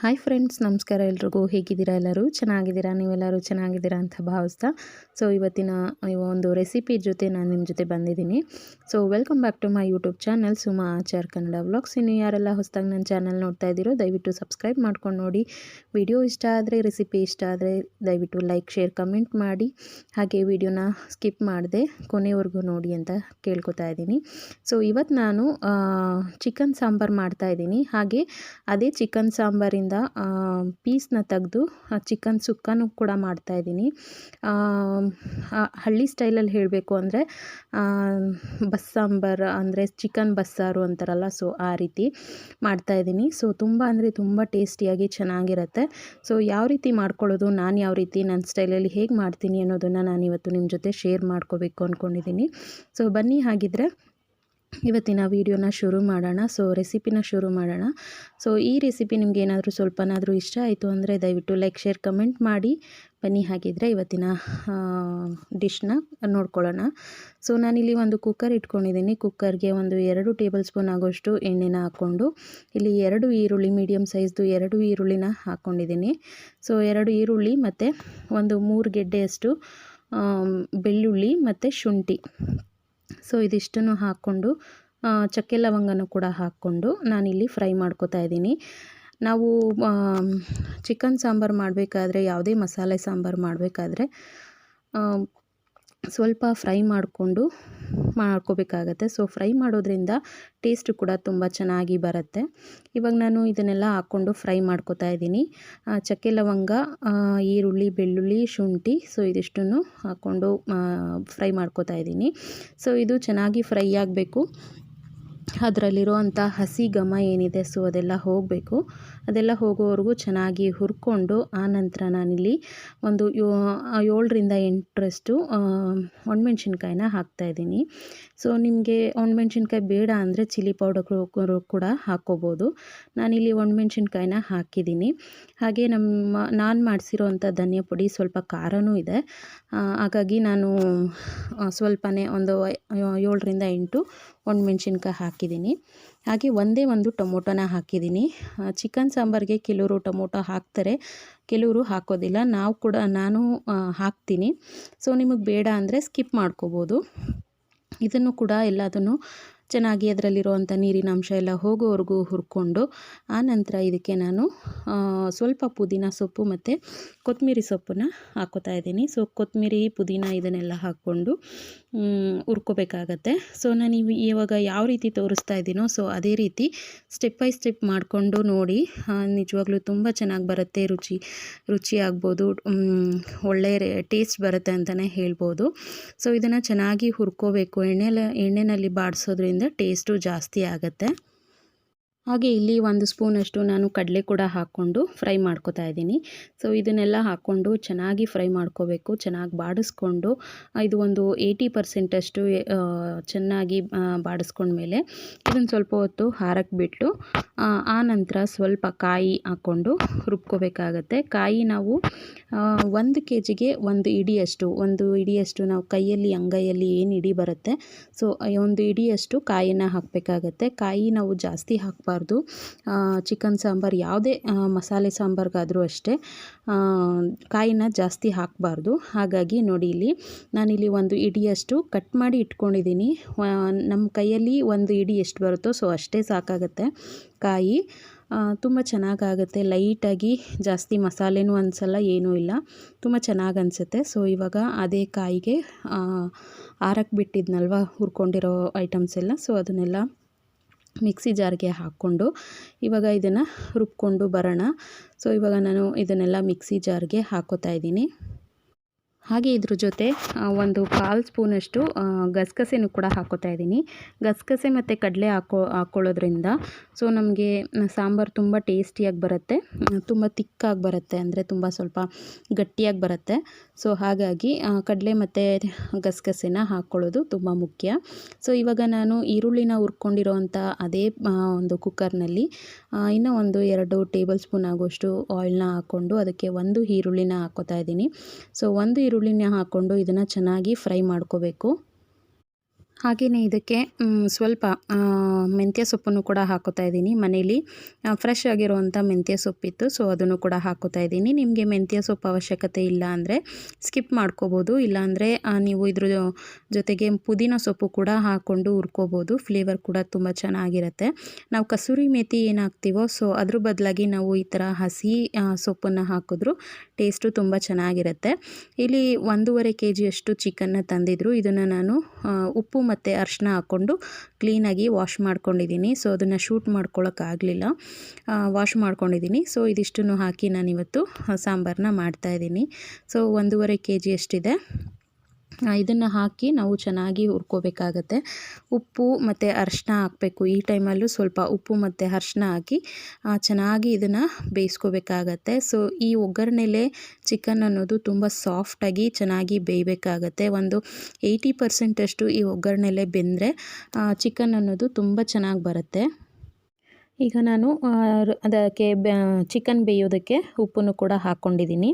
Hi friends ನಮಸ್ಕಾರ ಎಲ್ರಿಗೂ. ಹೇಗಿದ್ದೀರಾ ಎಲ್ಲರೂ? ಚೆನ್ನಾಗಿದ್ದೀರಾ? ನೀವೆಲ್ಲರೂ ಚೆನ್ನಾಗಿದ್ದೀರಾ ಅಂತ ಭಾವಿಸ್ತಾ. ಸೊ ಇವತ್ತಿನ ಒಂದು ರೆಸಿಪಿ ಜೊತೆ ನಾನು ನಿಮ್ಮ ಜೊತೆ ಬಂದಿದ್ದೀನಿ. So welcome back to my YouTube channel Suma Achar Kannada vlogs ಇನ್ನು ಯಾರೆಲ್ಲ ಹೊಸದಾಗಿ ನನ್ನ ಚಾನಲ್ ನೋಡ್ತಾ ಇದ್ದೀರೋ, ದಯವಿಟ್ಟು ಸಬ್ಸ್ಕ್ರೈಬ್ ಮಾಡ್ಕೊಂಡು ನೋಡಿ. ವಿಡಿಯೋ ಇಷ್ಟ ಆದರೆ ರೆಸಿಪಿ ಇಷ್ಟ ಆದರೆ, ದಯವಿಟ್ಟು ಲೈಕ್ ಶೇರ್ ಕಮೆಂಟ್ ಮಾಡಿ. ಹಾಗೆ ವಿಡಿಯೋನ ಸ್ಕಿಪ್ ಮಾಡಿದೆ ಕೊನೆವರೆಗೂ ನೋಡಿ ಅಂತ ಕೇಳ್ಕೊತಾ ಇದ್ದೀನಿ. ಸೊ ಇವತ್ತು ನಾನು ಚಿಕನ್ ಸಾಂಬಾರು ಮಾಡ್ತಾ ಇದ್ದೀನಿ. ಹಾಗೆ, ಅದೇ ಚಿಕನ್ ಸಾಂಬಾರಿಂದ ಪೀಸ್ನ ತೆಗೆದು ಚಿಕನ್ ಸುಕ್ಕನೂ ಕೂಡ ಮಾಡ್ತಾಯಿದ್ದೀನಿ ಹಳ್ಳಿ ಸ್ಟೈಲಲ್ಲಿ ಹೇಳಬೇಕು ಅಂದರೆ ಬಸ್ಸಾಂಬಾರು ಅಂದರೆ ಚಿಕನ್ ಬಸ್ಸಾರು ಅಂತಾರಲ್ಲ, ಸೊ, ಆ ರೀತಿ ಮಾಡ್ತಾಯಿದ್ದೀನಿ ಸೊ, ತುಂಬ ಅಂದರೆ ತುಂಬ ಟೇಸ್ಟಿಯಾಗಿ ಚೆನ್ನಾಗಿರುತ್ತೆ. ಸೊ, ಯಾವ ರೀತಿ ಮಾಡ್ಕೊಳ್ಳೋದು, ನಾನು ಯಾವ ರೀತಿ ನನ್ನ ಸ್ಟೈಲಲ್ಲಿ ಹೇಗೆ ಮಾಡ್ತೀನಿ ಅನ್ನೋದನ್ನು ನಾನು ಇವತ್ತು ನಿಮ್ಮ ಜೊತೆ ಶೇರ್ ಮಾಡ್ಕೋಬೇಕು ಅಂದ್ಕೊಂಡಿದ್ದೀನಿ ಸೊ, ಬನ್ನಿ, ಹಾಗಿದ್ರೆ. ಇವತ್ತಿನ ವೀಡಿಯೋನ ಶುರು ಮಾಡೋಣ. ಸೊ ರೆಸಿಪಿನ ಶುರು ಮಾಡೋಣ. ಸೊ ಈ ರೆಸಿಪಿ ನಿಮ್ಗೆ ಏನಾದರೂ ಸ್ವಲ್ಪನಾದರೂ ಇಷ್ಟ ಆಯಿತು ಅಂದರೆ ದಯವಿಟ್ಟು ಲೈಕ್ ಶೇರ್ ಕಮೆಂಟ್ ಮಾಡಿ. ಬನ್ನಿ, ಹಾಗಿದ್ರೆ ಇವತ್ತಿನ ಡಿಶ್ನ ನೋಡ್ಕೊಳ್ಳೋಣ. ಸೊ ನಾನಿಲ್ಲಿ ಒಂದು ಕುಕ್ಕರ್ ಇಟ್ಕೊಂಡಿದ್ದೀನಿ. ಕುಕ್ಕರ್ಗೆ ಒಂದು ಎರಡು ಟೇಬಲ್ ಸ್ಪೂನ್ ಆಗೋಷ್ಟು ಎಣ್ಣೆನ ಹಾಕ್ಕೊಂಡು, ಇಲ್ಲಿ ಎರಡು ಈರುಳ್ಳಿ ಮೀಡಿಯಮ್ ಸೈಜ್ದು ಎರಡು ಈರುಳ್ಳಿನ ಹಾಕ್ಕೊಂಡಿದ್ದೀನಿ. ಸೊ ಎರಡು ಈರುಳ್ಳಿ ಮತ್ತು ಒಂದು ಮೂರು ಗೆಡ್ಡೆಯಷ್ಟು ಬೆಳ್ಳುಳ್ಳಿ ಮತ್ತು ಶುಂಠಿ. ಸೊ ಇದಿಷ್ಟನ್ನು ಹಾಕ್ಕೊಂಡು ಚಕ್ಕೆ ಲವಂಗನೂ ಕೂಡ ಹಾಕ್ಕೊಂಡು ನಾನಿಲ್ಲಿ ಫ್ರೈ ಮಾಡ್ಕೋತಾ ಇದ್ದೀನಿ. ನಾವು ಚಿಕನ್ ಸಾಂಬಾರು ಮಾಡಬೇಕಾದ್ರೆ ಯಾವುದೇ ಮಸಾಲೆ ಸಾಂಬಾರು ಮಾಡಬೇಕಾದ್ರೆ ಸ್ವಲ್ಪ ಫ್ರೈ ಮಾಡಿಕೊಂಡು ಮಾಡ್ಕೋಬೇಕಾಗತ್ತೆ. ಸೊ ಫ್ರೈ ಮಾಡೋದ್ರಿಂದ ಟೇಸ್ಟ್ ಕೂಡ ತುಂಬ ಚೆನ್ನಾಗಿ ಬರುತ್ತೆ. ಇವಾಗ ನಾನು ಇದನ್ನೆಲ್ಲ ಹಾಕ್ಕೊಂಡು ಫ್ರೈ ಮಾಡ್ಕೋತಾ ಇದ್ದೀನಿ. ಚಕ್ಕೆ ಲವಂಗ ಈರುಳ್ಳಿ, ಬೆಳ್ಳುಳ್ಳಿ, ಶುಂಠಿ ಸೊ ಇದಿಷ್ಟನ್ನು ಹಾಕ್ಕೊಂಡು ಫ್ರೈ ಮಾಡ್ಕೋತಾ ಇದ್ದೀನಿ. ಸೊ ಇದು ಚೆನ್ನಾಗಿ ಫ್ರೈ ಆಗಬೇಕು. ಅದರಲ್ಲಿರುವಂಥ ಹಸಿ ಘಮ ಏನಿದೆ ಸೊ ಅದೆಲ್ಲ ಹೋಗಬೇಕು. ಅದೆಲ್ಲ ಹೋಗೋವರೆಗೂ ಚೆನ್ನಾಗಿ ಹುರ್ಕೊಂಡು ಆನಂತರ ನಾನಿಲ್ಲಿ ಒಂದು ಏಳರಿಂದ ಎಂಟರಷ್ಟು ಒಣಮೆಣ್ಸಿನ್ಕಾಯಿನ ಹಾಕ್ತಾಯಿದ್ದೀನಿ ಸೊ ನಿಮಗೆ ಒಣಮೆಣ್ಸಿನ್ಕಾಯಿ ಬೇಡ ಅಂದರೆ ಚಿಲ್ಲಿ ಪೌಡರ್ ಕೂಡ ಹಾಕ್ಕೋಬೋದು. ನಾನಿಲ್ಲಿ ಒಣಮೆಣ್ಸಿನ್ಕಾಯಿನ ಹಾಕಿದ್ದೀನಿ. ಹಾಗೆ ನಮ್ಮ, ನಾನು ಮಾಡಿಸಿರೋವಂಥ ಧನಿಯಾ ಪುಡಿ ಸ್ವಲ್ಪ ಖಾರನೂ ಇದೆ. ಹಾಗಾಗಿ ನಾನು ಸ್ವಲ್ಪನೇ ಒಂದು, ಏಳರಿಂದ ಎಂಟು ಒಣಮೆಣ್ಸಿನ್ಕಾಯಿ ಹಾಕಿದ್ದೀನಿ. ಹಾಗೆ ಒಂದೇ ಒಂದು ಟೊಮೊಟೊನ ಹಾಕಿದ್ದೀನಿ. ಚಿಕನ್ ಸಾಂಬಾರಿಗೆ ಕೆಲವರು ಟೊಮೊಟೊ ಹಾಕ್ತಾರೆ, ಕೆಲವರು ಹಾಕೋದಿಲ್ಲ. ನಾವು ಕೂಡ, ನಾನು ಹಾಕ್ತೀನಿ. ಸೊ ನಿಮಗೆ ಬೇಡ ಅಂದರೆ ಸ್ಕಿಪ್ ಮಾಡ್ಕೋಬೋದು. ಇದನ್ನು ಕೂಡ ಎಲ್ಲದನ್ನು ಚೆನ್ನಾಗಿ ಅದರಲ್ಲಿರುವಂಥ ನೀರಿನ ಅಂಶ ಎಲ್ಲ ಹೋಗೋವರೆಗೂ ಹುರ್ಕೊಂಡು ಆನಂತರ ಇದಕ್ಕೆ ನಾನು ಸ್ವಲ್ಪ ಪುದೀನ ಸೊಪ್ಪು ಮತ್ತು ಕೊತ್ತಂಬರಿ ಸೊಪ್ಪನ್ನು ಹಾಕೋತಾ ಇದ್ದೀನಿ. ಸೊ ಕೊತ್ತಂಬರಿ ಪುದೀನ ಇದನ್ನೆಲ್ಲ ಹಾಕ್ಕೊಂಡು ಹುರ್ಕೋಬೇಕಾಗತ್ತೆ. ಸೊ ನಾನು ಇವಾಗ ಯಾವ ರೀತಿ ತೋರಿಸ್ತಾ ಇದ್ದೀನೋ ಸೊ ಅದೇ ರೀತಿ ಸ್ಟೆಪ್ ಬೈ ಸ್ಟೆಪ್ ಮಾಡಿಕೊಂಡು ನೋಡಿ ನಿಜವಾಗ್ಲೂ ತುಂಬ ಚೆನ್ನಾಗಿ ಬರುತ್ತೆ, ರುಚಿ ರುಚಿ ಆಗ್ಬೋದು ಒಳ್ಳೆಯ ಟೇಸ್ಟ್ ಬರುತ್ತೆ ಅಂತಲೇ ಹೇಳ್ಬೋದು. ಸೊ ಇದನ್ನು ಚೆನ್ನಾಗಿ ಹುರ್ಕೋಬೇಕು. ಎಣ್ಣೆಲ ಎಣ್ಣೆಯಲ್ಲಿ ಬಾಡಿಸೋದ್ರಿಂದ ಟೇಸ್ಟು ಜಾಸ್ತಿ ಆಗುತ್ತೆ. ಹಾಗೆ ಇಲ್ಲಿ ಒಂದು ಸ್ಪೂನಷ್ಟು ನಾನು ಕಡಲೆ ಕೂಡ ಹಾಕ್ಕೊಂಡು ಫ್ರೈ ಮಾಡ್ಕೋತಾ ಇದ್ದೀನಿ. ಸೊ ಇದನ್ನೆಲ್ಲ ಹಾಕ್ಕೊಂಡು ಚೆನ್ನಾಗಿ ಫ್ರೈ ಮಾಡ್ಕೋಬೇಕು, ಚೆನ್ನಾಗಿ ಬಾಡಿಸ್ಕೊಂಡು ಇದು ಒಂದು ಏಯ್ಟಿ ಪರ್ಸೆಂಟಷ್ಟು ಚೆನ್ನಾಗಿ ಬಾಡಿಸ್ಕೊಂಡ್ಮೇಲೆ ಇದನ್ನು ಸ್ವಲ್ಪ ಹೊತ್ತು ಹಾರಕ್ಕೆ ಬಿಟ್ಟು ಆ ಸ್ವಲ್ಪ ಕಾಯಿ ಹಾಕ್ಕೊಂಡು ರುಬ್ಕೋಬೇಕಾಗತ್ತೆ. ಕಾಯಿ ನಾವು ಒಂದು ಕೆ ಜಿಗೆ ಒಂದು ಇಡಿಯಷ್ಟು ಒಂದು ಇಡಿಯಷ್ಟು ನಾವು ಕೈಯಲ್ಲಿ, ಅಂಗೈಯಲ್ಲಿ ಏನು ಇಡಿ ಬರುತ್ತೆ, ಸೊ ಒಂದು ಇಡಿಯಷ್ಟು ಕಾಯಿನ ಹಾಕಬೇಕಾಗತ್ತೆ. ಕಾಯಿ ನಾವು ಜಾಸ್ತಿ ಹಾಕಬಾರ್ದು. ಚಿಕನ್ ಸಾಂಬಾರು ಯಾವುದೇ ಮಸಾಲೆ ಸಾಂಬಾರಿಗಾದರೂ ಅಷ್ಟೇ ಕಾಯಿನ ಜಾಸ್ತಿ ಹಾಕಬಾರ್ದು. ಹಾಗಾಗಿ ನೋಡಿ ಇಲ್ಲಿ, ನಾನಿಲ್ಲಿ ಒಂದು ಇಡಿಯಷ್ಟು ಕಟ್ ಮಾಡಿ ಇಟ್ಕೊಂಡಿದ್ದೀನಿ. ನಮ್ಮ ಕೈಯಲ್ಲಿ ಒಂದು ಇಡಿ ಎಷ್ಟು ಬರುತ್ತೋ, ಸೊ ಅಷ್ಟೇ ಸಾಕಾಗುತ್ತೆ. ಕಾಯಿ ತುಂಬ ಚೆನ್ನಾಗಾಗುತ್ತೆ. ಲೈಟಾಗಿ ಜಾಸ್ತಿ ಮಸಾಲೆನೂ ಅನಿಸಲ್ಲ, ಏನೂ ಇಲ್ಲ. ತುಂಬ ಚೆನ್ನಾಗಿ ಅನಿಸುತ್ತೆ. ಸೊ ಇವಾಗ ಅದೇ ಕಾಯಿಗೆ ಆರಕ್ಕೆ ಬಿಟ್ಟಿದ್ನಲ್ವ ಹುರ್ಕೊಂಡಿರೋ ಐಟಮ್ಸ್ ಎಲ್ಲ. ಸೊ ಅದನ್ನೆಲ್ಲ ಮಿಕ್ಸಿ ಜಾರ್ಗೆ ಹಾಕ್ಕೊಂಡು ಇವಾಗ ಇದನ್ನು ರುಬ್ಕೊಂಡು ಬರೋಣ. ಸೊ ಇವಾಗ ನಾನು ಇದನ್ನೆಲ್ಲ ಮಿಕ್ಸಿ ಜಾರ್ಗೆ ಹಾಕೋತಾ ಇದ್ದೀನಿ. ಹಾಗೆ ಇದ್ರ ಜೊತೆ ಒಂದು ಕಾಲು ಸ್ಪೂನಷ್ಟು ಗಸಗಸೆನೂ ಕೂಡ ಹಾಕೋತಾ ಇದ್ದೀನಿ. ಗಸಗಸೆ ಮತ್ತು ಕಡಲೆ ಹಾಕೋ ಹಾಕ್ಕೊಳ್ಳೋದ್ರಿಂದ ಸೊ ನಮಗೆ ಸಾಂಬಾರು ತುಂಬ ಟೇಸ್ಟಿಯಾಗಿ ಬರುತ್ತೆ. ತುಂಬ ತಿಕ್ಕಾಗಿ ಬರುತ್ತೆ, ಅಂದರೆ ತುಂಬ ಸ್ವಲ್ಪ ಗಟ್ಟಿಯಾಗಿ ಬರುತ್ತೆ. ಸೊ ಹಾಗಾಗಿ ಕಡಲೆ ಮತ್ತು ಗಸಗಸೆನ ಹಾಕ್ಕೊಳ್ಳೋದು ತುಂಬ ಮುಖ್ಯ. ಸೊ ಇವಾಗ ನಾನು ಈರುಳ್ಳಿನ ಹುರ್ಕೊಂಡಿರೋವಂಥ ಅದೇ ಒಂದು ಕುಕ್ಕರ್ನಲ್ಲಿ ಇನ್ನೂ ಒಂದು ಎರಡು ಟೇಬಲ್ ಸ್ಪೂನ್ ಆಗೋಷ್ಟು ಆಯಿಲ್ನ ಹಾಕ್ಕೊಂಡು ಅದಕ್ಕೆ ಒಂದು ಈರುಳ್ಳಿನ ಹಾಕೋತಾ ಇದ್ದೀನಿ. ಸೊ ಒಂದು ಈರುಳ್ಳಿನ ಹಾಕ್ಕೊಂಡು ಇದನ್ನು ಚೆನ್ನಾಗಿ ಫ್ರೈ ಮಾಡ್ಕೋಬೇಕು. ಹಾಗೆಯೇ ಇದಕ್ಕೆ ಸ್ವಲ್ಪ ಮೆಂತ್ಯ ಸೊಪ್ಪನ್ನು ಕೂಡ ಹಾಕೋತಾ ಇದ್ದೀನಿ ಮನೇಲಿ. ಫ್ರೆಶ್ ಆಗಿರುವಂಥ ಮೆಂತ್ಯ ಸೊಪ್ಪಿತ್ತು ಸೊ ಅದನ್ನು ಕೂಡ ಹಾಕೋತಾ ಇದ್ದೀನಿ. ನಿಮಗೆ ಮೆಂತ್ಯ ಸೊಪ್ಪು ಅವಶ್ಯಕತೆ ಇಲ್ಲ ಅಂದರೆ ಸ್ಕಿಪ್ ಮಾಡ್ಕೋಬೋದು. ಇಲ್ಲಾಂದರೆ ನೀವು ಇದ್ರ ಜೊತೆಗೆ ಪುದೀನ ಸೊಪ್ಪು ಕೂಡ ಹಾಕ್ಕೊಂಡು ಹುರ್ಕೋಬೋದು. ಫ್ಲೇವರ್ ಕೂಡ ತುಂಬ ಚೆನ್ನಾಗಿರುತ್ತೆ. ನಾವು ಕಸೂರಿ ಮೇಥಿ ಏನು ಹಾಕ್ತೀವೋ ಸೊ ಅದ್ರ ಬದಲಾಗಿ ನಾವು ಈ ಥರ ಹಸಿ ಸೊಪ್ಪನ್ನು ಹಾಕಿದ್ರು ಟೇಸ್ಟು ತುಂಬ ಚೆನ್ನಾಗಿರುತ್ತೆ. ಇಲ್ಲಿ ಒಂದೂವರೆ ಕೆ ಜಿಯಷ್ಟು ಚಿಕನ್ನ ತಂದಿದ್ರು. ಇದನ್ನು ನಾನು ಉಪ್ಪು ಮತ್ತು ಅರ್ಶಿನ ಹಾಕ್ಕೊಂಡು ಕ್ಲೀನಾಗಿ ವಾಶ್ ಮಾಡ್ಕೊಂಡಿದ್ದೀನಿ. ಸೊ ಅದನ್ನು ಶೂಟ್ ಮಾಡ್ಕೊಳ್ಳೋಕ್ಕಾಗಲಿಲ್ಲ ವಾಶ್ ಮಾಡ್ಕೊಂಡಿದ್ದೀನಿ. ಸೊ ಇದಿಷ್ಟನ್ನು ಹಾಕಿ ನಾನಿವತ್ತು ಸಾಂಬಾರನ್ನ ಮಾಡ್ತಾಯಿದ್ದೀನಿ ಸೊ ಒಂದೂವರೆ ಕೆ ಜಿಯಷ್ಟಿದೆ ಇದನ್ನು ಹಾಕಿ ನಾವು ಚೆನ್ನಾಗಿ ಹುರ್ಕೋಬೇಕಾಗತ್ತೆ. ಉಪ್ಪು ಮತ್ತು ಅರಿಶಿನ ಹಾಕಬೇಕು. ಈ ಟೈಮಲ್ಲೂ ಸ್ವಲ್ಪ ಉಪ್ಪು ಮತ್ತು ಅರಿಶಿನ ಹಾಕಿ ಚೆನ್ನಾಗಿ ಇದನ್ನು ಬೇಯಿಸ್ಕೋಬೇಕಾಗತ್ತೆ. ಸೊ, ಈ ಒಗ್ಗರಣೆಲೆ ಚಿಕನ್ ಅನ್ನೋದು ತುಂಬ ಸಾಫ್ಟಾಗಿ ಚೆನ್ನಾಗಿ ಬೇಯಬೇಕಾಗತ್ತೆ. ಒಂದು ಏಯ್ಟಿ ಪರ್ಸೆಂಟಷ್ಟು ಈ ಒಗ್ಗರಣೆಲೆ ಬೆಂದರೆ ಚಿಕನ್ ಅನ್ನೋದು ತುಂಬ ಚೆನ್ನಾಗಿ ಬರುತ್ತೆ. ಈಗ ನಾನು ಅದಕ್ಕೆ ಚಿಕನ್ ಬೇಯೋದಕ್ಕೆ ಉಪ್ಪನ್ನು ಕೂಡ ಹಾಕ್ಕೊಂಡಿದ್ದೀನಿ.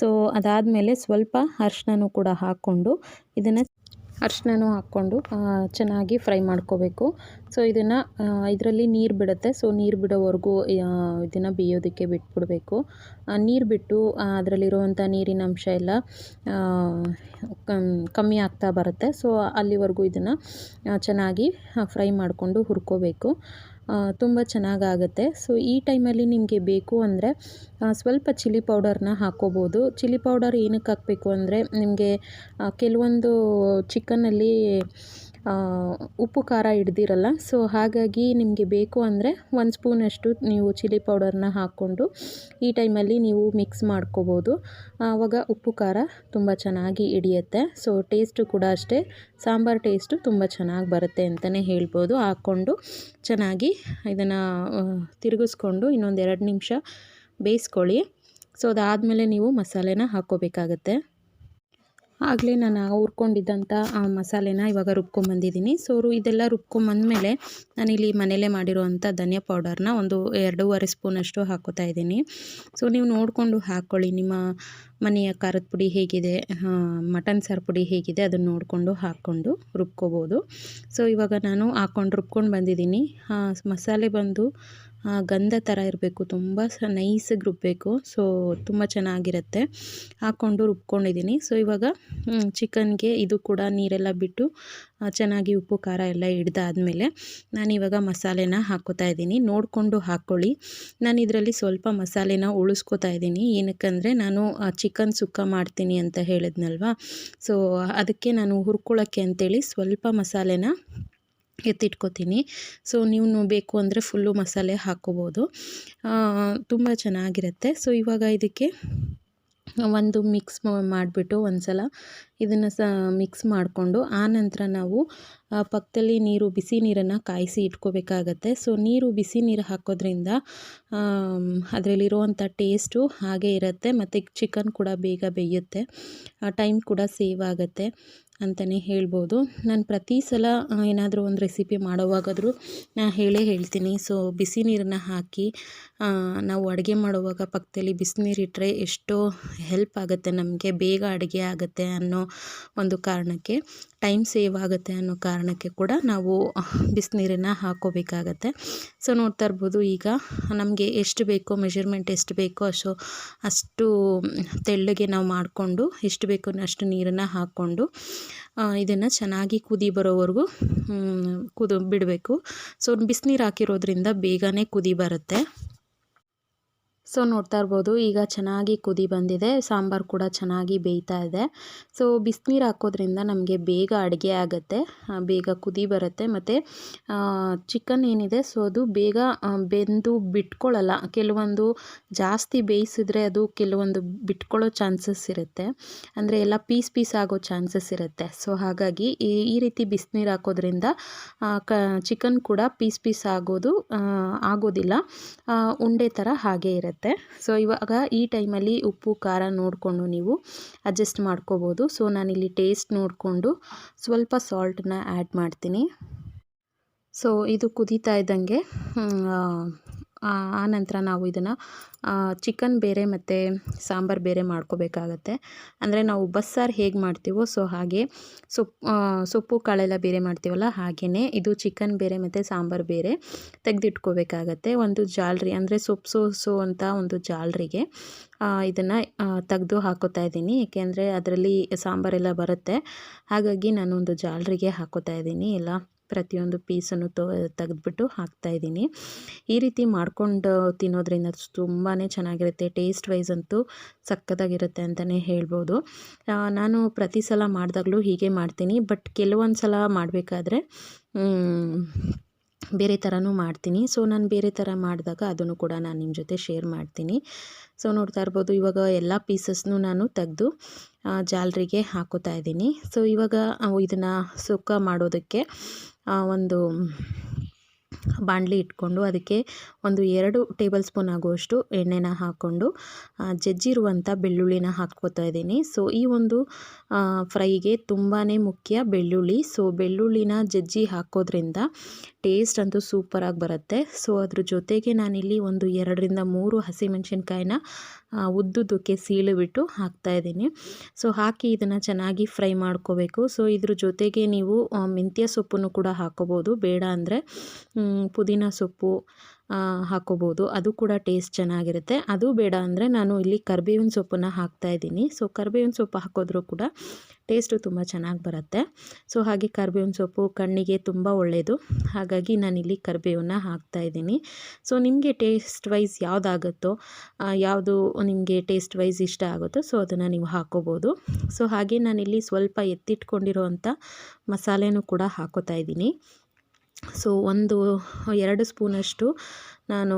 ಸೊ, ಅದಾದಮೇಲೆ ಸ್ವಲ್ಪ ಅರ್ಶಿನ ಕೂಡ ಹಾಕ್ಕೊಂಡು ಇದನ್ನು ಅರ್ಶಿನ ಹಾಕ್ಕೊಂಡು ಚೆನ್ನಾಗಿ ಫ್ರೈ ಮಾಡ್ಕೋಬೇಕು. ಸೊ, ಇದನ್ನು ಇದರಲ್ಲಿ ನೀರು ಬಿಡುತ್ತೆ. ಸೊ, ನೀರು ಬಿಡೋವರೆಗೂ ಇದನ್ನು ಬೇಯೋದಕ್ಕೆ ಬಿಟ್ಬಿಡಬೇಕು. ನೀರು ಬಿಟ್ಟು ಅದರಲ್ಲಿರುವಂಥ ನೀರಿನ ಅಂಶ ಎಲ್ಲ ಕಮ್ಮಿ ಆಗ್ತಾ ಬರುತ್ತೆ. ಸೊ, ಅಲ್ಲಿವರೆಗೂ ಇದನ್ನು ಚೆನ್ನಾಗಿ ಫ್ರೈ ಮಾಡಿಕೊಂಡು ಹುರ್ಕೋಬೇಕು. ತುಂಬ ಚೆನ್ನಾಗಾಗುತ್ತೆ. ಸೊ ಈ ಟೈಮಲ್ಲಿ ನಿಮಗೆ ಬೇಕು ಅಂದರೆ ಸ್ವಲ್ಪ ಚಿಲ್ಲಿ ಪೌಡರ್ನ ಹಾಕ್ಕೋಬೋದು ಚಿಲ್ಲಿ ಪೌಡರ್ ಏನಕ್ಕೆ ಹಾಕಬೇಕು ಅಂದರೆ, ನಿಮಗೆ ಕೆಲವೊಂದು ಚಿಕನ್ನಲ್ಲಿ ಉಪ್ಪು ಖಾರ ಹಿಡ್ದಿರಲ್ಲ. ಸೊ ಹಾಗಾಗಿ ನಿಮಗೆ ಬೇಕು ಅಂದರೆ ಒಂದು ಸ್ಪೂನಷ್ಟು ನೀವು ಚಿಲ್ಲಿ ಪೌಡರ್ನ ಹಾಕ್ಕೊಂಡು ಈ ಟೈಮಲ್ಲಿ ನೀವು ಮಿಕ್ಸ್ ಮಾಡ್ಕೋಬೋದು. ಆವಾಗ ಉಪ್ಪು ಖಾರ ತುಂಬ ಚೆನ್ನಾಗಿ ಹಿಡಿಯುತ್ತೆ. ಸೊ ಟೇಸ್ಟು ಕೂಡ ಅಷ್ಟೇ, ಸಾಂಬಾರು ಟೇಸ್ಟು ತುಂಬ ಚೆನ್ನಾಗಿ ಬರುತ್ತೆ ಅಂತಲೇ ಹೇಳ್ಬೋದು. ಹಾಕ್ಕೊಂಡು ಚೆನ್ನಾಗಿ ಇದನ್ನು ತಿರುಗಿಸ್ಕೊಂಡು ಇನ್ನೊಂದು ಎರಡು ನಿಮಿಷ ಬೇಯಿಸ್ಕೊಳ್ಳಿ. ಸೊ ಅದಾದಮೇಲೆ ನೀವು ಮಸಾಲೆನ ಹಾಕ್ಕೋಬೇಕಾಗತ್ತೆ. ಆಗಲೇ ನಾನು ಹುರ್ಕೊಂಡಿದ್ದಂಥ ಮಸಾಲೆನ ಇವಾಗ ರುಬ್ಕೊಂಬಂದಿದ್ದೀನಿ. ಸೊ ಇದೆಲ್ಲ ಇದೆಲ್ಲ ರುಬ್ಕೊಂಬಂದಮೇಲೆ ನಾನಿಲ್ಲಿ ಮನೇಲೇ ಮಾಡಿರುವಂಥ ಧನಿಯಾ ಪೌಡರ್ನ ಒಂದು ಎರಡೂವರೆ ಸ್ಪೂನಷ್ಟು ಹಾಕೋತಾ ಇದ್ದೀನಿ. ಸೊ ನೀವು ನೋಡಿಕೊಂಡು ಹಾಕ್ಕೊಳ್ಳಿ. ನಿಮ್ಮ ಮನೆಯ ಖಾರದ ಪುಡಿ ಹೇಗಿದೆ ಮಟನ್ ಸಾರು ಪುಡಿ ಹೇಗಿದೆ ಅದನ್ನು ನೋಡಿಕೊಂಡು ಹಾಕ್ಕೊಂಡು ರುಬ್ಕೋಬೋದು. ಸೊ ಇವಾಗ ನಾನು ಹಾಕ್ಕೊಂಡು ರುಬ್ಕೊಂಡು ಬಂದಿದ್ದೀನಿ. ಮಸಾಲೆ ಬಂದು ಗಂಧ ಥರ ಇರಬೇಕು, ತುಂಬ ಸ ನೈಸಿಗೆ ರುಬ್ಬಬೇಕು ಸೊ ತುಂಬ ಚೆನ್ನಾಗಿರುತ್ತೆ. ಹಾಕ್ಕೊಂಡು ರುಬ್ಕೊಂಡಿದ್ದೀನಿ. ಸೊ ಇವಾಗ ಚಿಕನ್ಗೆ ಇದು ಕೂಡ ನೀರೆಲ್ಲ ಬಿಟ್ಟು ಚೆನ್ನಾಗಿ ಉಪ್ಪು, ಖಾರ ಎಲ್ಲ ಹಿಡ್ದಾದ್ಮೇಲೆ ನಾನಿವಾಗ ಮಸಾಲೆನ ಹಾಕ್ಕೋತಾ ಇದ್ದೀನಿ. ನೋಡಿಕೊಂಡು ಹಾಕ್ಕೊಳ್ಳಿ ನಾನು ಇದರಲ್ಲಿ ಸ್ವಲ್ಪ ಮಸಾಲೆನ ಉಳಿಸ್ಕೋತಾ ಇದ್ದೀನಿ. ಏನಕ್ಕಂದರೆ ನಾನು ಚಿಕನ್ ಸುಕ್ಕ ಮಾಡ್ತೀನಿ ಅಂತ ಹೇಳಿದ್ನಲ್ವಾ? ಸೊ ಅದಕ್ಕೆ ನಾನು ಹುರ್ಕೊಳ್ಳೋಕ್ಕೆ ಅಂತೇಳಿ ಸ್ವಲ್ಪ ಮಸಾಲೆನ ಎತ್ತಿಟ್ಕೋತೀನಿ. ಸೊ ನೀವು ಬೇಕು ಅಂದರೆ ಫುಲ್ಲು ಮಸಾಲೆ ಹಾಕ್ಕೋಬೋದು ತುಂಬ ಚೆನ್ನಾಗಿರುತ್ತೆ. ಸೊ ಇವಾಗ ಇದಕ್ಕೆ ಒಂದು ಮಿಕ್ಸ್ ಮಾಡಿಬಿಟ್ಟು ಒಂದು ಸಲ ಇದನ್ನು ಸ ಮಿಕ್ಸ್ ಮಾಡಿಕೊಂಡು ಆನಂತರ ನಾವು ಪಕ್ಕದಲ್ಲಿ ನೀರು, ಬಿಸಿ ನೀರನ್ನು ಕಾಯಿಸಿ ಇಟ್ಕೋಬೇಕಾಗತ್ತೆ. ಸೊ ನೀರು, ಬಿಸಿ ನೀರು ಹಾಕೋದ್ರಿಂದ ಅದರಲ್ಲಿರುವಂಥ ಟೇಸ್ಟು ಹಾಗೆ ಇರುತ್ತೆ. ಮತ್ತು ಚಿಕನ್ ಕೂಡ ಬೇಗ ಬೇಯುತ್ತೆ. ಟೈಮ್ ಕೂಡ ಸೇವ್ ಆಗುತ್ತೆ. ಅಂತಲೇ ಹೇಳ್ಬೋದು. ನಾನು ಪ್ರತಿ ಸಲ ಏನಾದರೂ ಒಂದು ರೆಸಿಪಿ ಮಾಡೋವಾಗಾದರೂ ನಾನು ಹೇಳೇ ಹೇಳ್ತೀನಿ. ಸೊ ಬಿಸಿ ನೀರನ್ನ ಹಾಕಿ ನಾವು ಅಡುಗೆ ಮಾಡುವಾಗ ಪಕ್ಕದಲ್ಲಿ ಬಿಸಿನೀರು ಇಟ್ಟರೆ ಎಷ್ಟೋ ಹೆಲ್ಪ್ ಆಗುತ್ತೆ ನಮಗೆ, ಬೇಗ ಅಡುಗೆ ಆಗುತ್ತೆ ಅನ್ನೋ ಒಂದು ಕಾರಣಕ್ಕೆ. ಟೈಮ್ ಸೇವ್ ಆಗುತ್ತೆ ಅನ್ನೋ ಕಾರಣಕ್ಕೆ ಕೂಡ ನಾವು ಬಿಸಿನೀರನ್ನು ಹಾಕೋಬೇಕಾಗತ್ತೆ. ಸೊ ನೋಡ್ತಾ ಇರ್ಬೋದು ಈಗ ನಮಗೆ ಎಷ್ಟು ಬೇಕೋ ಮೆಷರ್ಮೆಂಟ್ ಎಷ್ಟು ಬೇಕೋ ಅಷ್ಟು ಅಷ್ಟು ತೆಳ್ಳಗೆ ನಾವು ಮಾಡಿಕೊಂಡು ಎಷ್ಟು ಬೇಕೋ ಅಷ್ಟು ನೀರನ್ನು ಹಾಕ್ಕೊಂಡು ಇದನ್ನು ಚೆನ್ನಾಗಿ ಕುದಿ ಬರೋವರೆಗೂ ಕುದು ಬಿಡಬೇಕು. ಸೊ ಬಿಸಿನೀರು ಹಾಕಿರೋದ್ರಿಂದ ಬೇಗನೆ ಕುದಿ ಬರುತ್ತೆ. ಸೊ ನೋಡ್ತಾ ಇರ್ಬೋದು, ಈಗ ಚೆನ್ನಾಗಿ ಕುದಿ ಬಂದಿದೆ, ಸಾಂಬಾರು ಕೂಡ ಚೆನ್ನಾಗಿ ಬೇಯ್ತಾ ಇದೆ. ಸೊ ಬಿಸಿನೀರು ಹಾಕೋದ್ರಿಂದ ನಮಗೆ ಬೇಗ ಅಡುಗೆ ಆಗುತ್ತೆ ಬೇಗ ಕುದಿ ಬರುತ್ತೆ. ಮತ್ತು ಚಿಕನ್ ಏನಿದೆ, ಸೊ ಅದು ಬೇಗ ಬೆಂದು ಬಿಟ್ಕೊಳ್ಳಲ್ಲ. ಕೆಲವೊಂದು ಜಾಸ್ತಿ ಬೇಯಿಸಿದ್ರೆ ಅದು ಕೆಲವೊಂದು ಬಿಟ್ಕೊಳ್ಳೋ ಚಾನ್ಸಸ್ ಇರುತ್ತೆ. ಅಂದರೆ ಎಲ್ಲ ಪೀಸ್ ಪೀಸ್ ಆಗೋ ಚಾನ್ಸಸ್ ಇರುತ್ತೆ. ಸೊ ಹಾಗಾಗಿ ಈ ರೀತಿ ಬಿಸಿನೀರು ಹಾಕೋದ್ರಿಂದ ಕ ಚಿಕನ್ ಕೂಡ ಪೀಸ್ ಪೀಸ್ ಆಗೋದು ಆಗೋದಿಲ್ಲ. ಉಂಡೆ ಥರ ಹಾಗೇ ಇರುತ್ತೆ. ಸೊ ಇವಾಗ ಈ ಟೈಮಲ್ಲಿ ಉಪ್ಪು, ಖಾರ ನೋಡಿಕೊಂಡು ನೀವು ಅಡ್ಜಸ್ಟ್ ಮಾಡ್ಕೋಬೋದು. ಸೊ ನಾನಿಲ್ಲಿ ಟೇಸ್ಟ್ ನೋಡಿಕೊಂಡು ಸ್ವಲ್ಪ ಸಾಲ್ಟನ್ನ ಆ್ಯಡ್ ಮಾಡ್ತೀನಿ. ಸೊ ಇದು ಕುದೀತಾ ಇದ್ದಂಗೆ ಆ ನಂತರ ನಾವು ಇದನ್ನು ಚಿಕನ್ ಬೇರೆ ಮತ್ತು ಸಾಂಬಾರು ಬೇರೆ ಮಾಡ್ಕೋಬೇಕಾಗತ್ತೆ. ಅಂದರೆ ನಾವು ಬಸ್ಸಾರು ಹೇಗೆ ಮಾಡ್ತೀವೋ, ಸೊ ಹಾಗೆ ಸೊಪ್ಪು ಸೊಪ್ಪು, ಕಾಳೆಲ್ಲ ಬೇರೆ ಮಾಡ್ತೀವಲ್ಲ ಹಾಗೆಯೇ ಇದು ಚಿಕನ್ ಬೇರೆ ಮತ್ತು ಸಾಂಬಾರು ಬೇರೆ ತೆಗೆದಿಟ್ಕೋಬೇಕಾಗತ್ತೆ. ಒಂದು ಜಾಲ್ರಿ, ಅಂದರೆ ಸೊಪ್ಪು ಸೋಸು ಅಂತ ಒಂದು ಜಾಲ್ರಿಗೆ ಇದನ್ನು ತೆಗೆದು ಹಾಕೋತಾ ಇದ್ದೀನಿ. ಏಕೆಂದರೆ ಅದರಲ್ಲಿ ಸಾಂಬಾರೆಲ್ಲ ಬರುತ್ತೆ. ಹಾಗಾಗಿ ನಾನು ಒಂದು ಜಾಲ್ರಿಗೆ ಹಾಕೋತಾ ಇದ್ದೀನಿ. ಎಲ್ಲ ಪ್ರತಿಯೊಂದು ಪೀಸನ್ನು ತೊ, ತೆಗೆದ್ಬಿಟ್ಟು ಹಾಕ್ತಾಯಿದ್ದೀನಿ ಈ ರೀತಿ ಮಾಡಿಕೊಂಡು ತಿನ್ನೋದ್ರಿಂದ ತುಂಬಾ ಚೆನ್ನಾಗಿರುತ್ತೆ. ಟೇಸ್ಟ್ ವೈಸ್ ಅಂತೂ ಸಕ್ಕತ್ತಾಗಿರುತ್ತೆ ಅಂತಲೇ ಹೇಳ್ಬೋದು. ನಾನು ಪ್ರತಿ ಸಲ ಮಾಡಿದಾಗಲೂ ಹೀಗೆ ಮಾಡ್ತೀನಿ. ಬಟ್ ಕೆಲವೊಂದು ಸಲ ಮಾಡಬೇಕಾದ್ರೆ ಬೇರೆ ಥರನೂ ಮಾಡ್ತೀನಿ. ಸೊ ನಾನು ಬೇರೆ ಥರ ಮಾಡಿದಾಗ ಅದನ್ನು ಕೂಡ ನಾನು ನಿಮ್ಮ ಜೊತೆ ಶೇರ್ ಮಾಡ್ತೀನಿ. ಸೊ ನೋಡ್ತಾ ಇರ್ಬೋದು, ಇವಾಗ ಎಲ್ಲ ಪೀಸಸ್ನು ನಾನು ತೆಗೆದು ಜಾಲರಿಗೆ ಹಾಕೋತಾ ಇದ್ದೀನಿ. ಸೊ ಇವಾಗ ಇದನ್ನು ಸುಕ್ಕ ಮಾಡೋದಕ್ಕೆ ಒಂದು ಬಾಣಲಿ ಇಟ್ಕೊಂಡು ಅದಕ್ಕೆ ಒಂದು ಎರಡು ಟೇಬಲ್ ಸ್ಪೂನ್ ಆಗುವಷ್ಟು ಎಣ್ಣೆನ ಹಾಕ್ಕೊಂಡು ಜಜ್ಜಿರುವಂಥ ಬೆಳ್ಳುಳ್ಳಿನ ಹಾಕ್ಕೋತಾ ಇದ್ದೀನಿ. ಸೊ ಈ ಒಂದು ಫ್ರೈಗೆ ತುಂಬಾ ಮುಖ್ಯ ಬೆಳ್ಳುಳ್ಳಿ. ಸೊ ಬೆಳ್ಳುಳ್ಳಿನ ಜಜ್ಜಿ ಹಾಕೋದ್ರಿಂದ ಟೇಸ್ಟ್ ಅಂತೂ ಸೂಪರಾಗಿ ಬರುತ್ತೆ. ಸೊ ಅದ್ರ ಜೊತೆಗೆ ನಾನಿಲ್ಲಿ ಒಂದು ಎರಡರಿಂದ ಮೂರು ಹಸಿಮೆಣ್ಸಿನ್ಕಾಯಿನ ಉದ್ದುದಕ್ಕೆ ಸೀಳುಬಿಟ್ಟು ಹಾಕ್ತಾಯಿದ್ದೀನಿ ಸೊ ಹಾಕಿ ಇದನ್ನು ಚೆನ್ನಾಗಿ ಫ್ರೈ ಮಾಡ್ಕೋಬೇಕು. ಸೊ ಇದ್ರ ಜೊತೆಗೆ ನೀವು ಮೆಂತ್ಯ ಸೊಪ್ಪನ್ನು ಕೂಡ ಹಾಕೋಬೋದು. ಬೇಡ ಅಂದರೆ ಪುದೀನ ಸೊಪ್ಪು ಹಾಕೋಬೋದು. ಅದು ಕೂಡ ಟೇಸ್ಟ್ ಚೆನ್ನಾಗಿರುತ್ತೆ. ಅದು ಬೇಡ ಅಂದರೆ ನಾನು ಇಲ್ಲಿ ಕರ್ಬೇವಿನ ಸೊಪ್ಪನ್ನು ಹಾಕ್ತಾಯಿದ್ದೀನಿ ಸೊ ಕರ್ಬೇವಿನ ಸೊಪ್ಪು ಹಾಕೋದ್ರೂ ಕೂಡ ಟೇಸ್ಟು ತುಂಬ ಚೆನ್ನಾಗಿ ಬರುತ್ತೆ. ಸೊ ಹಾಗೆ ಕರ್ಬೇವಿನ ಸೊಪ್ಪು ಕಣ್ಣಿಗೆ ತುಂಬ ಒಳ್ಳೆಯದು ಹಾಗಾಗಿ ನಾನಿಲ್ಲಿ ಕರಿಬೇವನ್ನ ಹಾಕ್ತಾಯಿದ್ದೀನಿ ಸೊ ನಿಮಗೆ ಟೇಸ್ಟ್ ವೈಸ್ ಯಾವುದಾಗುತ್ತೋ ಯಾವುದು ನಿಮಗೆ ಟೇಸ್ಟ್ ವೈಸ್ ಇಷ್ಟ ಆಗುತ್ತೋ ಸೊ ಅದನ್ನು ನೀವು ಹಾಕೋಬೋದು. ಸೊ ಹಾಗೆ ನಾನಿಲ್ಲಿ ಸ್ವಲ್ಪ ಎತ್ತಿಟ್ಕೊಂಡಿರೋವಂಥ ಮಸಾಲೆನೂ ಕೂಡ ಹಾಕೋತಾ ಇದ್ದೀನಿ. ಸೊ ಒಂದು, ಎರಡು ಸ್ಪೂನಷ್ಟು ನಾನು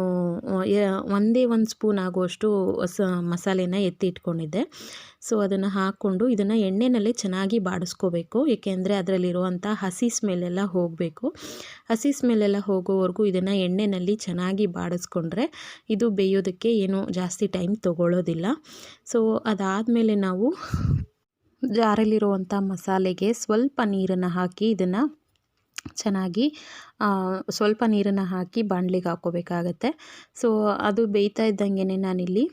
ಒಂದೇ ಒಂದು ಸ್ಪೂನ್ ಆಗುವಷ್ಟು ಸ ಮಸಾಲೆನ ಎತ್ತಿ ಇಟ್ಕೊಂಡಿದ್ದೆ. ಸೊ ಅದನ್ನು ಹಾಕ್ಕೊಂಡು ಇದನ್ನು ಎಣ್ಣೆನಲ್ಲೇ ಚೆನ್ನಾಗಿ ಬಾಡಿಸ್ಕೋಬೇಕು. ಏಕೆಂದರೆ ಅದರಲ್ಲಿರುವಂಥ ಹಸಿ ಸ್ಮೆಲ್ಲೆಲ್ಲ ಹೋಗಬೇಕು. ಹಸಿ ಸ್ಮೆಲ್ಲೆಲ್ಲ ಹೋಗೋವರೆಗೂ ಇದನ್ನು ಎಣ್ಣೆಯಲ್ಲಿ ಚೆನ್ನಾಗಿ ಬಾಡಿಸ್ಕೊಂಡ್ರೆ ಇದು ಬೇಯೋದಕ್ಕೆ ಏನು ಜಾಸ್ತಿ ಟೈಮ್ ತೊಗೊಳ್ಳೋದಿಲ್ಲ ಸೊ ಅದಾದಮೇಲೆ ನಾವು ಜಾರಲ್ಲಿರುವಂಥ ಮಸಾಲೆಗೆ ಸ್ವಲ್ಪ ನೀರನ್ನು ಹಾಕಿ ಇದನ್ನು ಚೆನ್ನಾಗಿ ಸ್ವಲ್ಪ ನೀರನ್ನು ಹಾಕಿ ಬಾಣಲಿಗೆ ಹಾಕ್ಕೋಬೇಕಾಗತ್ತೆ. ಸೊ ಅದು ಬೇಯ್ತಾ ಇದ್ದಂಗೆ ನಾನಿಲ್ಲಿ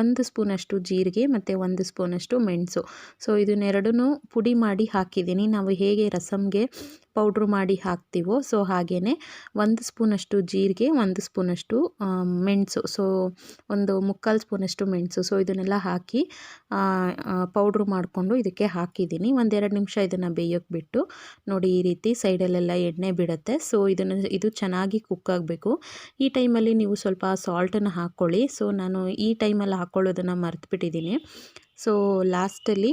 ಒಂದು ಸ್ಪೂನಷ್ಟು ಜೀರಿಗೆ ಮತ್ತು ಒಂದು ಸ್ಪೂನಷ್ಟು ಮೆಣಸು. ಸೊ ಇದನ್ನೆರಡೂ ಪುಡಿ ಮಾಡಿ ಹಾಕಿದ್ದೀನಿ. ನಾವು ಹೇಗೆ ರಸಮ್ಗೆ ಪೌಡ್ರು ಮಾಡಿ ಹಾಕ್ತೀವೋ, ಸೊ ಹಾಗೆಯೇ ಒಂದು ಸ್ಪೂನಷ್ಟು ಜೀರಿಗೆ, ಒಂದು ಸ್ಪೂನಷ್ಟು ಮೆಣಸು. ಸೊ ಒಂದು ಮುಕ್ಕಾಲು ಸ್ಪೂನಷ್ಟು ಮೆಣಸು. ಸೊ ಇದನ್ನೆಲ್ಲ ಹಾಕಿ ಪೌಡ್ರು ಮಾಡಿಕೊಂಡು ಇದಕ್ಕೆ ಹಾಕಿದ್ದೀನಿ. ಒಂದೆರಡು ನಿಮಿಷ ಇದನ್ನು ಬೇಯೋಕ್ಕೆ ಬಿಟ್ಟು ನೋಡಿ ಈ ರೀತಿ ಸೈಡಲ್ಲೆಲ್ಲ ಎಣ್ಣೆ ಬಿಡುತ್ತೆ. ಸೊ ಇದನ್ನು, ಇದು ಚೆನ್ನಾಗಿ ಕುಕ್ ಆಗಬೇಕು. ಈ ಟೈಮಲ್ಲಿ ನೀವು ಸ್ವಲ್ಪ ಸಾಲ್ಟನ್ನು ಹಾಕ್ಕೊಳ್ಳಿ. ಸೊ ನಾನು ಈ ಟೈಮಲ್ಲಿ ಹಾಕ್ಕೊಳ್ಳೋದನ್ನು ಮರೆತುಬಿಟ್ಟಿದ್ದೀನಿ ಸೊ ಲಾಸ್ಟಲ್ಲಿ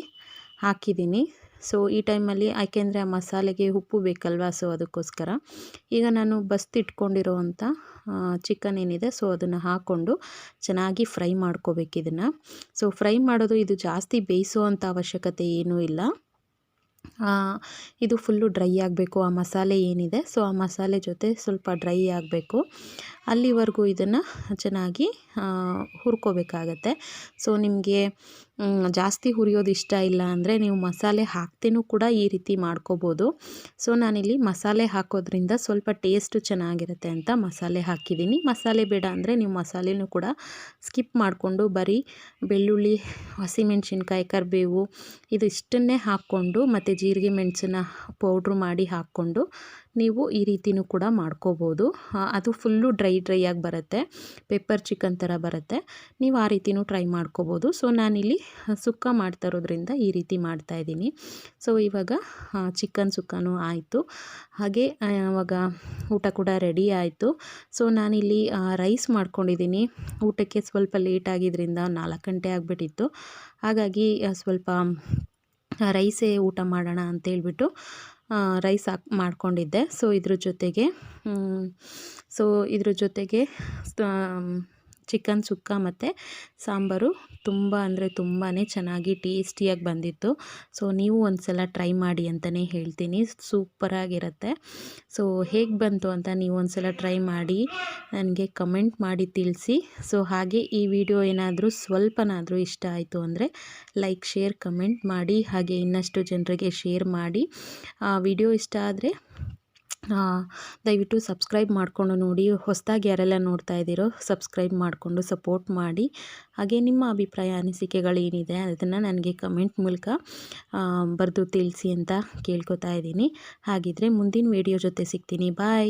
ಹಾಕಿದ್ದೀನಿ ಸೊ ಈ ಟೈಮಲ್ಲಿ ಯಾಕೆಂದರೆ ಆ ಮಸಾಲೆಗೆ ಉಪ್ಪು ಬೇಕಲ್ವಾ? ಸೊ ಅದಕ್ಕೋಸ್ಕರ. ಈಗ ನಾನು ಬಸ್ತಿಟ್ಕೊಂಡಿರೋವಂಥ ಚಿಕನ್ ಏನಿದೆ ಸೊ ಅದನ್ನು ಹಾಕ್ಕೊಂಡು ಚೆನ್ನಾಗಿ ಫ್ರೈ ಮಾಡ್ಕೋಬೇಕು ಇದನ್ನು. ಸೊ ಫ್ರೈ ಮಾಡೋದು ಇದು ಜಾಸ್ತಿ ಬೇಯಿಸೋ ಅವಶ್ಯಕತೆ ಏನೂ ಇಲ್ಲ. ಇದು ಫುಲ್ಲು ಡ್ರೈ ಆಗಬೇಕು. ಆ ಮಸಾಲೆ ಏನಿದೆ ಸೊ ಆ ಮಸಾಲೆ ಜೊತೆ ಸ್ವಲ್ಪ ಡ್ರೈ ಆಗಬೇಕು. ಅಲ್ಲಿವರೆಗೂ ಇದನ್ನು ಚೆನ್ನಾಗಿ ಹುರ್ಕೋಬೇಕಾಗತ್ತೆ. ಸೊ ನಿಮಗೆ ಜಾಸ್ತಿ ಹುರಿಯೋದು ಇಷ್ಟ ಇಲ್ಲ ಅಂದರೆ ನೀವು ಮಸಾಲೆ ಹಾಕ್ತೇನೂ ಕೂಡ ಈ ರೀತಿ ಮಾಡ್ಕೋಬೋದು. ಸೊ ನಾನಿಲ್ಲಿ ಮಸಾಲೆ ಹಾಕೋದ್ರಿಂದ ಸ್ವಲ್ಪ ಟೇಸ್ಟು ಚೆನ್ನಾಗಿರುತ್ತೆ ಅಂತ ಮಸಾಲೆ ಹಾಕಿದ್ದೀನಿ. ಮಸಾಲೆ ಬೇಡ ಅಂದರೆ ನೀವು ಮಸಾಲೆನೂ ಕೂಡ ಸ್ಕಿಪ್ ಮಾಡಿಕೊಂಡು ಬರೀ ಬೆಳ್ಳುಳ್ಳಿ, ಹಸಿಮೆಣ್ಸಿನ್ಕಾಯಿ, ಕರಿಬೇವು, ಇದು ಇಷ್ಟನ್ನೇ ಹಾಕ್ಕೊಂಡು ಮತ್ತು ಜೀರಿಗೆ, ಮೆಣಸನ್ನ ಪೌಡ್ರು ಮಾಡಿ ಹಾಕ್ಕೊಂಡು ನೀವು ಈ ರೀತಿಯೂ ಕೂಡ ಮಾಡ್ಕೋಬೋದು. ಅದು ಫುಲ್ಲು ಡ್ರೈ ಡ್ರೈ ಆಗಿ ಬರುತ್ತೆ. ಪೆಪ್ಪರ್ ಚಿಕನ್ ಥರ ಬರುತ್ತೆ. ನೀವು ಆ ರೀತಿಯೂ ಟ್ರೈ ಮಾಡ್ಕೋಬೋದು. ಸೊ ನಾನಿಲ್ಲಿ ಸುಕ್ಕ ಮಾಡ್ತಾ ಇರೋದ್ರಿಂದ ಈ ರೀತಿ ಮಾಡ್ತಾಯಿದ್ದೀನಿ ಸೊ ಇವಾಗ ಚಿಕನ್ ಸುಕ್ಕನೂ ಆಯಿತು. ಹಾಗೆ ಇವಾಗ ಊಟ ಕೂಡ ರೆಡಿ ಆಯಿತು. ಸೊ ನಾನಿಲ್ಲಿ ರೈಸ್ ಮಾಡ್ಕೊಂಡಿದ್ದೀನಿ. ಊಟಕ್ಕೆ ಸ್ವಲ್ಪ ಲೇಟ್ ಆಗಿದ್ದರಿಂದ ನಾಲ್ಕು ಗಂಟೆ ಆಗಿಬಿಟ್ಟಿತ್ತು. ಹಾಗಾಗಿ ಸ್ವಲ್ಪ ರೈಸೇ ಊಟ ಮಾಡೋಣ ಅಂತೇಳ್ಬಿಟ್ಟು ರೈಸ್ ಹಾಕ್ ಮಾಡಿಕೊಂಡಿದ್ದೆ. ಸೊ ಇದ್ರ ಜೊತೆಗೆ ಸೊ ಇದ್ರ ಜೊತೆಗೆ ಚಿಕನ್ ಸುಕ್ಕ ಮತ್ತು ಸಾಂಬಾರು ತುಂಬ ಅಂದರೆ ತುಂಬಾ ಚೆನ್ನಾಗಿ ಟೇಸ್ಟಿಯಾಗಿ ಬಂದಿತ್ತು. ಸೊ ನೀವು ಒಂದು ಸಲ ಟ್ರೈ ಮಾಡಿ ಅಂತಲೇ ಹೇಳ್ತೀನಿ. ಸೂಪರಾಗಿರುತ್ತೆ ಸೊ ಹೇಗೆ ಬಂತು ಅಂತ ನೀವು ಒಂದು ಸಲ ಟ್ರೈ ಮಾಡಿ ನನಗೆ ಕಮೆಂಟ್ ಮಾಡಿ ತಿಳಿಸಿ. ಸೊ ಹಾಗೆ ಈ ವಿಡಿಯೋ ಏನಾದರೂ ಸ್ವಲ್ಪನಾದರೂ ಇಷ್ಟ ಆಯಿತು ಅಂದರೆ ಲೈಕ್ ಶೇರ್ ಕಮೆಂಟ್ ಮಾಡಿ. ಹಾಗೆ ಇನ್ನಷ್ಟು ಜನರಿಗೆ ಶೇರ್ ಮಾಡಿ. ವಿಡಿಯೋ ಇಷ್ಟ ಆದರೆ ದಯವಿಟ್ಟು ಸಬ್ಸ್ಕ್ರೈಬ್ ಮಾಡಿಕೊಂಡು ನೋಡಿ, ಹೊಸದಾಗಿ ಯಾರೆಲ್ಲ ನೋಡ್ತಾ ಇದ್ದೀರೋ ಸಬ್ಸ್ಕ್ರೈಬ್ ಮಾಡಿಕೊಂಡು ಸಪೋರ್ಟ್ ಮಾಡಿ. ಹಾಗೆ ನಿಮ್ಮ ಅಭಿಪ್ರಾಯ ಅನಿಸಿಕೆಗಳೇನಿದೆ ಅದನ್ನು ನನಗೆ ಕಮೆಂಟ್ ಮೂಲಕ ಬರೆದು ತಿಳಿಸಿ ಅಂತ ಕೇಳ್ಕೊತಾ ಇದ್ದೀನಿ. ಹಾಗಿದ್ರೆ ಮುಂದಿನ ವಿಡಿಯೋ ಜೊತೆ ಸಿಗ್ತೀನಿ. ಬಾಯ್